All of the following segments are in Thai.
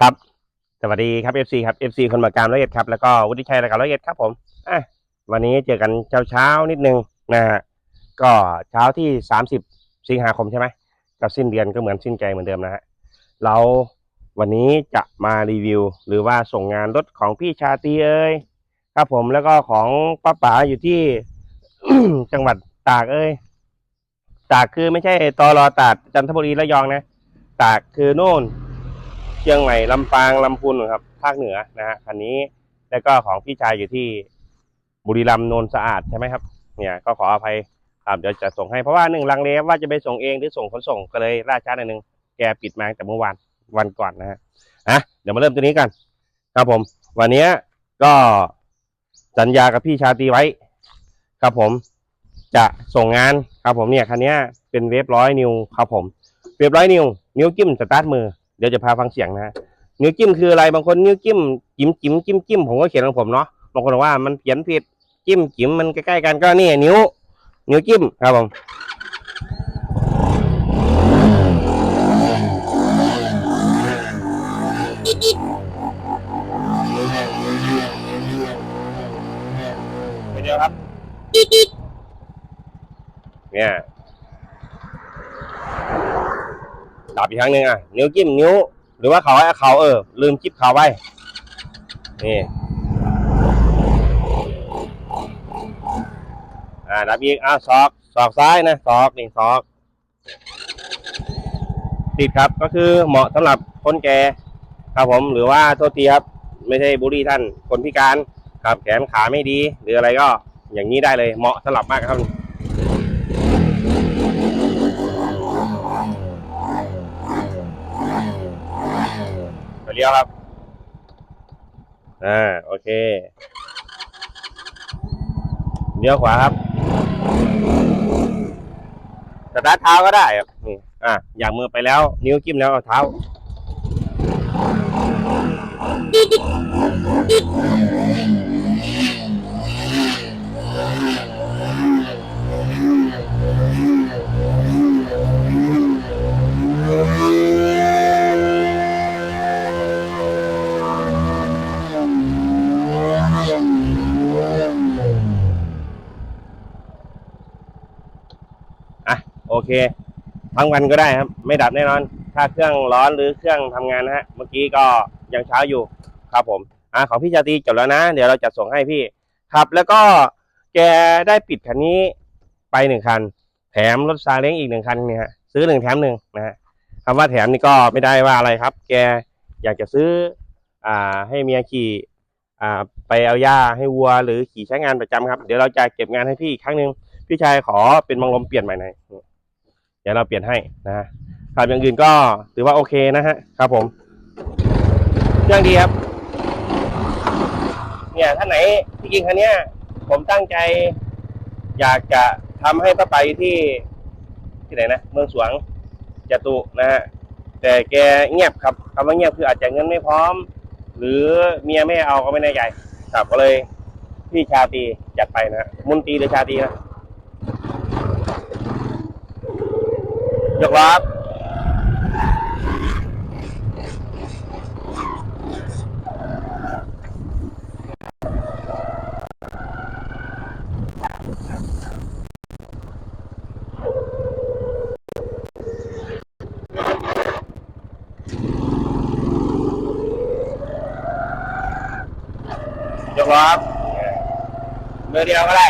ครับ สวัสดีครับ FC ครับ FC คนมากามร้อยเอ็ดครับ แล้วก็วุฒิชัยรายการร้อยเอ็ดครับผมอะวันนี้เจอกันเช้าเช้านิดนึงนะฮะก็เช้าที่ 30 สิงหาคมใช่ไหมกับสิ้นเดือนก็เหมือนสิ้นใจเหมือนเดิมนะฮะเราวันนี้จะมารีวิว หรือว่าส่งงานรถของพี่ชาตีเอ้ยครับผมแล้วก็ของป้าป๋าอยู่ที่จังหวัดตากเอ้ยตากคือไม่ใช่ตอรอตากจันทบุรีระยองนะ ตากคือโน่น ชียงใหม่ลำปางลำพูนครับภาคเหนือนะฮะคันนี้แล้วก็ของพี่ชายอยู่ที่บุรีรัมย์โนนสะอาดใช่ไหมครับ เนี่ยก็ขออภัยครับเดี๋ยวจะส่งให้เพราะว่าหนึ่งลังเลว่าจะไปส่งเองหรือส่งขนส่งก็เลยล่าช้าหน่อยนึงแกปิดมาตั้งแต่เมื่อวานวันก่อนนะฮะอะเดี๋ยวมาเริ่มตัวนี้กันครับผม วันนี้ก็สัญญากับพี่ชาตีไว้ ครับผมจะส่งงานครับผมเนี่ยคันนี้เป็นเวฟร้อยนิวครับผมเวฟร้อยนิวนิ้วจิ้มสตาร์ทมือ เดี๋ยวจะพาฟังเสียงนะฮะนิ้วจิ้มคืออะไรบางคนนิ้วจิ้มจิ้มจิ้มจิ้มจิ้มผมก็เขียนของผมเนาะบางคนบอกว่ามันเขียนผิดจิ้มจิ้มมันใกล้ๆกันก็นี่นิ้ว นิ้วจิ้มครับผมไปเดียวครับเนี่ยดับอี กครั้งหนึ่งอะ นิ้วจิ้มนิ้ว หรือว่าเขาไว้เขาเออ ลืมจิ๊บเขาไว้ นี่อ่าดับอีกอ้าวศอกศอกซ้ายนะศอกนี่ศอก ติดครับก็คือเหมาะสำหรับคนแก่ครับผมหรือว่าโทษทีครับ ไม่ใช่บุรีท่านคนพิการครับแขนขาไม่ดี หรืออะไรก็อย่างนี้ได้เลยเหมาะสำหรับมากครับ ยวครับ อ่า โอเค เลี้ยวขวาครับสตาร์ทเท้าก็ได้ครับนี่ อะ อย่างมือไปแล้ว นิ้วจิ้มแล้วเอาเท้าอ่ เคทั้งวันก็ได้ครับ ไม่ดับแน่นอน ถ้าเครื่องร้อนหรือเครื่องทำงานนะฮะ เมื่อกี้ก็ยังเช้าอยู่ครับผมอะของพี่ชาตรีจบแล้วนะ เดี๋ยวเราจะส่งให้พี่ครับ แล้วก็แกได้ปิดคันนี้ไปหนึ่งคัน แถมรถซาเล้งอีกหนึ่งคันเนี่ยฮะซื้อหนึ่งแถมหนึ่งนะฮะคำว่าแถมนี่ก็ไม่ได้ว่าอะไรครับ แกอยากจะซื้ออ่าให้เมียขี่อ่าไปเอาหญ้าให้วัว หรือขี่ใช้งานประจำครับ เดี๋ยวเราจะเก็บงานให้พี่อีกครั้งหนึ่งพี่ชายขอเป็นบังลมเปลี่ยนใหม่หน่อย ดี๋ยวเราเปลี่ยนให้นะครับอย่างอื่นก็ถือว่าโอเคนะฮะครับผมเครื่องดีครับ เนี่ยท่านไหนที่กินคันเนี้ยผมตั้งใจ อยากจะทำให้ป้าไปที่ที่ไหนนะเมืองสวงจตุนะฮะแต่แกเงียบครับคำว่าเงียบคืออาจจะเงินไม่พร้อม หรือเมียไม่เอาก็ไม่แน่ใจครับก็เลยพี่ชาตีจัดไปนะมุนตีหรือชาตีนะ ยกล้อครับยกล้อครับมือเดียวก็ได้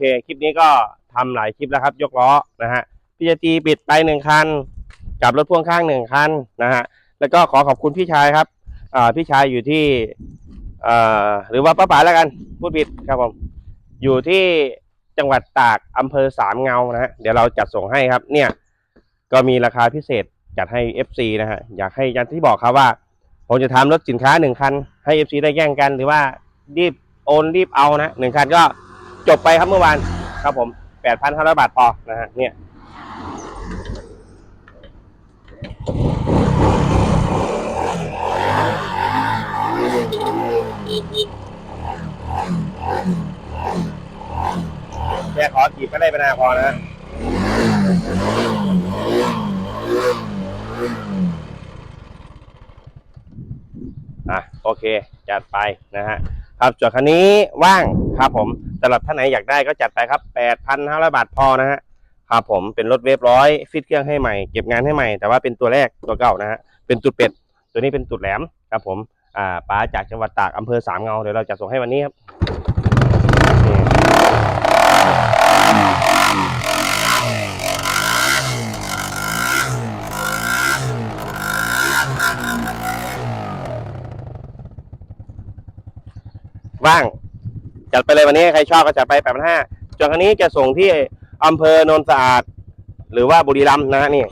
เคคลิปนี้ก็ทำหลายคลิปแล้วครับ ยกล้อนะฮะพี่จะตีปิดไปหนึ่งคันกับรถพ่วงข้างหนึ่งคันนะฮะแล้วก็ขอขอบคุณพี่ชายครับอ่าพี่ชายอยู่ที่อ่อหรือว่าป้าป๋าแล้วกันพูดผิดครับผมอยู่ที่จังหวัดตากอำเภอสามเงานะฮะเดี๋ยวเราจัดส่งให้ครับ เนี่ย ก็มีราคาพิเศษจัดให้ FC นะฮะอยากให้อย่างที่บอกครับว่า ผมจะทำรถสินค้าหนึ่งคันให้ FC ได้แย่งกันหรือว่ารีบโอนรีบเอานะหนึ่งคันก็ จบไปครับเมื่อวานครับผมแปดพันห้าร้อยบาทพอนะฮะเนี่ยแค่ขอขีดก็ได้เป็นนาพอนะอะโอเค จัดไปนะฮะ ครับจวดคันนี้ว่างครับผม สำหรับท่านไหนอยากได้ก็จัดไปครับ8,500บาทพอนะฮะครับผมเป็นรถเวฟร้อยฟิตเครื่องให้ใหม่เก็บงานให้ใหม่ แต่ว่าเป็นตัวแรกตัวเก่านะฮะเป็นตุดเป็ด ตัวนี้เป็นตุดแหลมครับผมอ่าป้าจากจังหวัดตากอำเภอสามเงาเดี๋ยวเราจะส่งให้วันนี้ครับว่าง จัดไปเลยวันนี้ใครชอบก็จัดไปแปดพันห้าจนครั้นี้จะส่งที่อำเภอโนนสะอาด หรือว่าบุรีรัมย์นะฮะนี่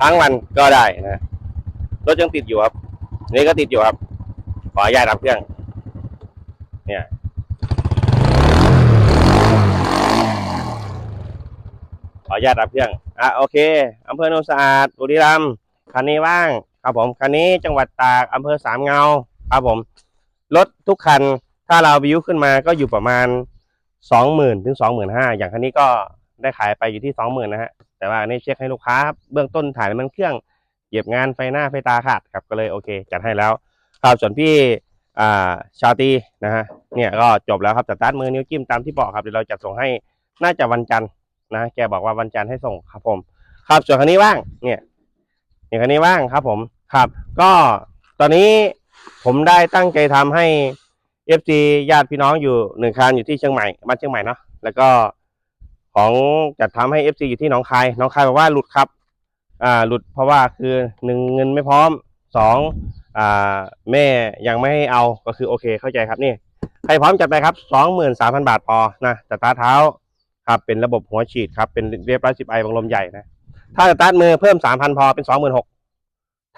ทั้งวันก็ได้นะรถยังติดอยู่ครับ นี่ก็ติดอยู่ครับ ขออนุญาตรับเครื่อง เนี่ย ขออนุญาตรับเครื่องอะโอเคอำเภอโนนสะอาดบุรีรัมย์คันนี้ว่างครับผมคันนี้จังหวัดตากอำเภอสามเงาครับผมรถทุกคันถ้าเราวิวขึ้นมาก็อยู่ประมาณสองหมื่นถึงสองหมื่นห้าอย่างคันนี้ก็ได้ขายไปอยู่ที่สองหมื่นนะฮะแต่ว่าอันนี้เช็คให้ลูกค้าครับเบื้องต้นถ่ายมันเครื่องเหยียบงานไฟหน้าไฟตาขาดครับก็เลยโอเค จัดให้แล้วครับส่วนพี่อ่าชาตีนะฮะเนี่ยก็จบแล้วครับสตาร์ทมือนิ้วจิ้มตามที่บอกครับเดี๋ยวเราจะส่งให้น่าจะวันจันทร์ นะแกบอกว่าวันจันทร์ให้ส่งครับผม ครับส่วนคันนี้ว่าง เนี่ยเนี่ยคันนี้ว่างครับผมครับ ก็ตอนนี้ผมได้ตั้งใจทำให้ FC ญาติพี่น้องอยู่หนึ่งคันอยู่ที่เชียงใหม่บ้านเชียงใหม่เนาะแล้วก็ของจัดทำให้ FC อยู่ที่หนองคายหนองคายบอกว่าหลุดครับ อ่าหลุดเพราะว่าคือหนึ่งเงินไม่พร้อมสองอ่าแม่ยังไม่ให้เอาก็คือโอเคเข้าใจครับนี่ใครพร้อมจัดไปครับสองหมื่นสามพันบาทพอนะสตาเท้า ครับเป็นระบบหัวฉีดครับเป็นเรียบร้อยสิบไอบังลมใหญ่นะถ้าสตาร์ทมือเพิ่มสามพันพอเป็นสองหมื่นหก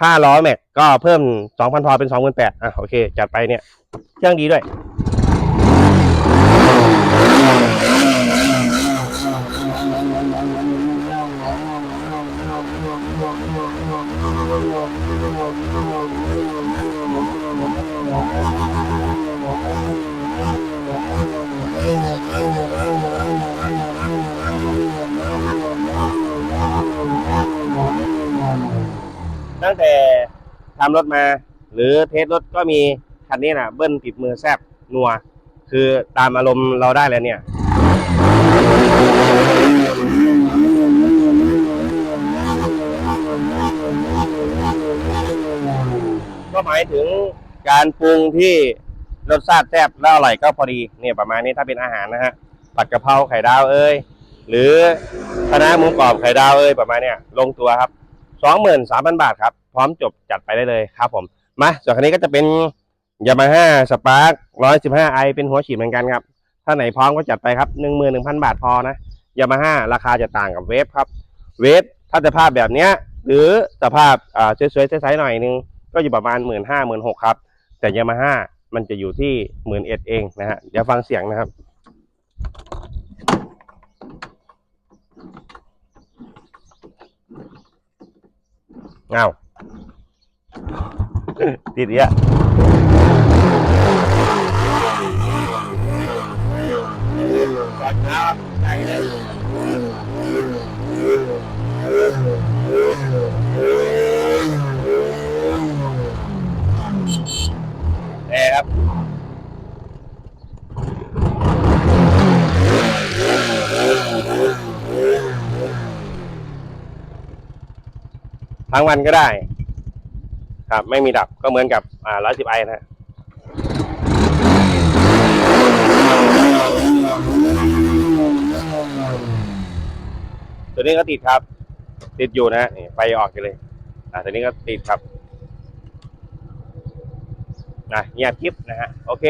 ถ้าล้อแม็กก็เพิ่มสองพันพอเป็นสองหมื่นแปดอะโอเค จัดไปเนี่ย เครื่องดีด้วย ตั้งแต่ทำรถมา หรือเทสรถก็มีคันนี้นะเบิ้ลติดมือแซบนัว คือตามอารมณ์เราได้แล้วเนี่ย ก็หมายถึงการปรุงที่ รสชาติแซ่บแล้วอร่อยก็พอดีเนี่ยประมาณนี้ถ้าเป็นอาหารนะฮะผัดกะเพราไข่ดาวเอ้ยหรือคณะหมูกรอบไข่ดาวเอ้ยประมาณเนี้ยลงตัวครับสองหมื่นสามพันบาทครับ พร้อมจบจัดไปได้เลยครับผมมาส่วนคันนี้ก็จะเป็นยามาฮ่าสปาร์คร้อยสิบห้าไอเป็นหัวฉีดเหมือนกันครับ ถ้าไหนพร้อมก็จัดไปครับหนึ่งหมื่นหนึ่งพันบาทพอนะยามาฮ่าราคาจะต่างกับเวฟครับเวฟถ้าสภาพแบบเนี้ยหรือสภาพอ่าสวยๆใสๆหน่อยนึงก็อยู่ประมาณหมื่นห้าหมื่นหกครับ แต่ยามาฮ่า มันจะอยู่ที่หมื่นเอ็ดเองนะฮะเดี๋ยวฟังเสียงนะครับเงาติดเยอะแอร์ครับทั้งวันก็ได้ ครับ ไม่มีดับก็เหมือนกับอ่าร้อยสิบไอนะฮะตัวนี้ก็ติดครับ ติดอยู่นะฮะนี่ไฟออกอยู่เลย อ่าตัวนี้ก็ติดครับ นะเงียบคลิปนะฮะโอเค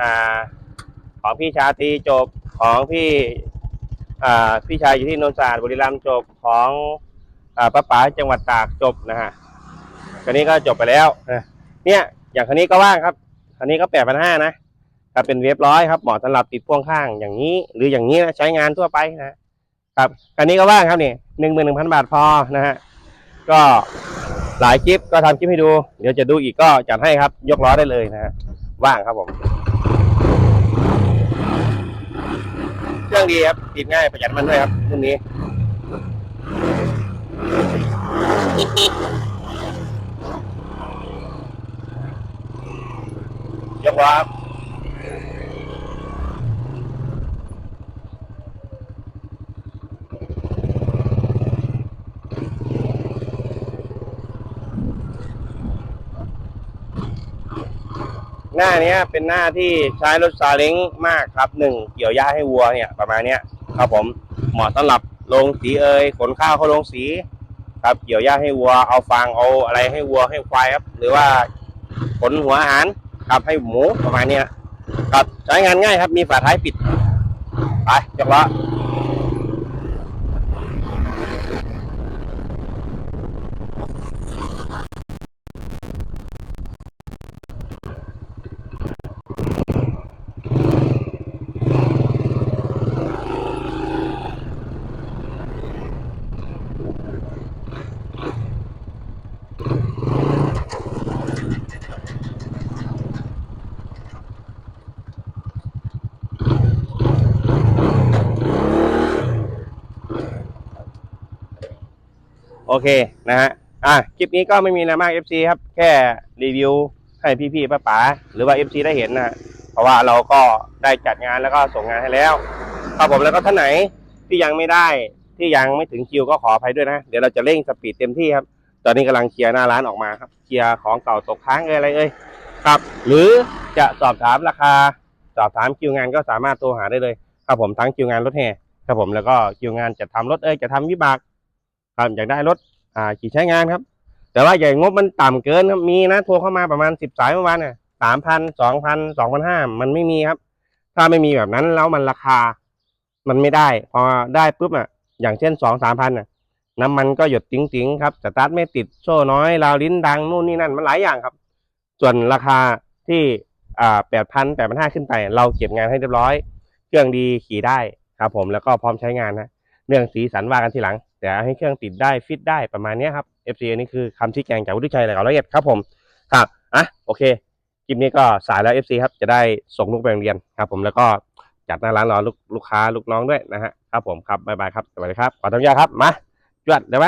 อ่าของพี่ชาตรีจบของพี่อ่าพี่ชายอยู่ที่นนทสะอาดบุรีรัมย์จบของอ่าป้าป๋าจังหวัดตากจบนะฮะคันนี้ก็จบไปแล้วนะเนี่ยอย่างคันนี้ก็ว่างครับคันนี้ก็แปดพันห้านะถ้าเป็นเรียบร้อยครับเหมาะสำหรับติดพ่วงข้างอย่างนี้ หรืออย่างนี้นะใช้งานทั่วไปนะครับคันนี้ก็ว่างครับนี่หนึ่งหมื่นหนึ่งพันบาทพอนะฮะก็ หลายคลิปก็ทำคลิปให้ดู เดี๋ยวจะดูอีกก็จัดให้ครับ ยกล้อได้เลยนะฮะว่างครับผมเครื่องดีครับติดง่ายประหยัดมันด้วยครับรุ่นนี้ยกล้อครับ หน้าเนี้ยเป็นหน้าที่ใช้รถซาเล้งมากครับหนึ่งเกี่ยวหญ้าให้วัวเนี่ยประมาณเนี้ยครับผมเหมาะสำหรับลงสีเอยขนข้าวเข้าลงสี ครับเกี่ยวหญ้าให้วัวเอาฟางเอาอะไรให้วัวให้ควายครับ หรือว่าขนหัวอาหารครับให้หมูประมาณเนี้ยครับใช้งานง่ายครับมีฝาท้ายปิดไปยกล้อ โอ เคนะฮะอะคลิปนี้ก็ไม่มีอะไรมาก FC ครับ แค่รีวิวให้พี่ๆป้าป๋าหรือว่า FC ได้เห็นนะเพราะว่าเราก็ได้จัดงานแล้วก็ส่งงานให้แล้วครับผมแล้วก็ท่านไหนที่ยังไม่ได้ที่ยังไม่ถึงคิวก็ขออภัยด้วยนะ เดี๋ยวเราจะเร่งสปีดเต็มที่ครับ ตอนนี้กำลังเคลียร์หน้าร้านออกมาครับเคลียร์ของเก่าตกค้างเอ่ยอะไรเอ่ยครับ หรือจะสอบถามราคา สอบถามคิวงานก็สามารถโทรหาได้เลย ครับผมทั้งคิวงานรถแห่ครับผมแล้วก็คิวงานจะทำรถเอ้ยจะทำวิบาก ครับอยากได้รถอ่าขี่ใช้งานครับ แต่ว่าอย่างงบมันต่ำเกินครับมีนะโทรเข้ามาประมาณสิบสายเมื่อวานน่ะสามพันสองพันสองพันห้ามันไม่มีครับ ถ้าไม่มีแบบนั้นแล้วมันราคา มันไม่ได้ พอได้ปุ๊บอะอย่างเช่นสองสามพันอะน้ำมันก็หยดติ๋งติงๆครับสตาร์ทไม่ติดโซ่น้อยราวลิ้นดังนู่นนี่นั่นมันหลายอย่างครับ ส่วนราคาที่อ่าแปดพันแปดพันห้าขึ้นไป เราเก็บงานให้เรียบร้อย เครื่องดีขี่ได้ครับผมแล้วก็พร้อมใช้งานนะเรื่องสีสันว่ากันทีหลัง แต่ให้เครื่องติดได้ฟิตได้ประมาณนี้ครับ FC อันนี้คือคำชี้แจงจากวุฒิชัยและละเอียดครับผมครับอะโอเคคลิปนี้ก็สายแล้ว FC ครับจะได้ส่งลูกไปโรงเรียนครับผมแล้วก็จัดหน้าร้านรอลูกลูกค้าลูกน้องด้วยนะฮะครับผมครับบ๊ายบายครับสวัสดีครับขอทำยาครับมาจวดได้ไหม